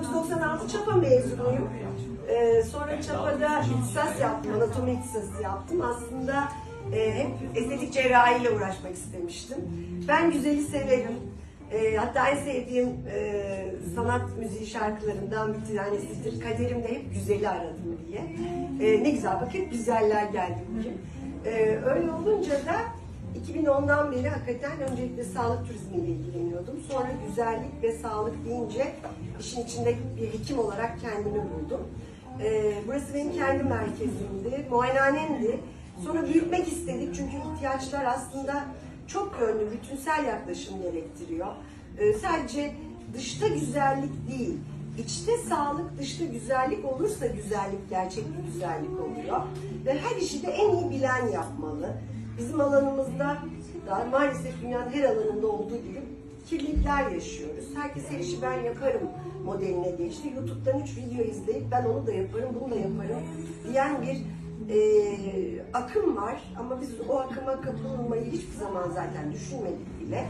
1996 Çapa mezunuyum. Ee, sonra Çapa'da ihtisas yaptım, anatomi ihtisası yaptım. Aslında e, hep estetik cerrahiyle uğraşmak istemiştim. Ben güzeli severim. E, hatta en sevdiğim e, sanat müziği şarkılarından bir tanesidir. Kaderimde hep güzeli aradım diye. E, ne güzel bak hep güzeller geldi bugün. E, öyle olunca da 2010'dan beri hakikaten öncelikle sağlık turizmiyle ilgileniyordum. Sonra güzellik ve sağlık deyince işin içinde bir hekim olarak kendimi buldum. Ee, burası benim kendi merkezimdi, muayenehanemdi. Sonra büyütmek istedik çünkü ihtiyaçlar aslında çok yönlü, bütünsel yaklaşım gerektiriyor. Ee, sadece dışta güzellik değil, içte sağlık, dışta güzellik olursa güzellik gerçek bir güzellik oluyor. Ve her işi de en iyi bilen yapmalı. Bizim alanımızda da maalesef dünyanın her alanında olduğu gibi kirlilikler yaşıyoruz. Herkes her işi ben yaparım modeline geçti. YouTube'dan üç video izleyip ben onu da yaparım, bunu da yaparım diyen bir eee, akım var. Ama biz o akıma kapılmayı hiçbir zaman zaten düşünmedik bile.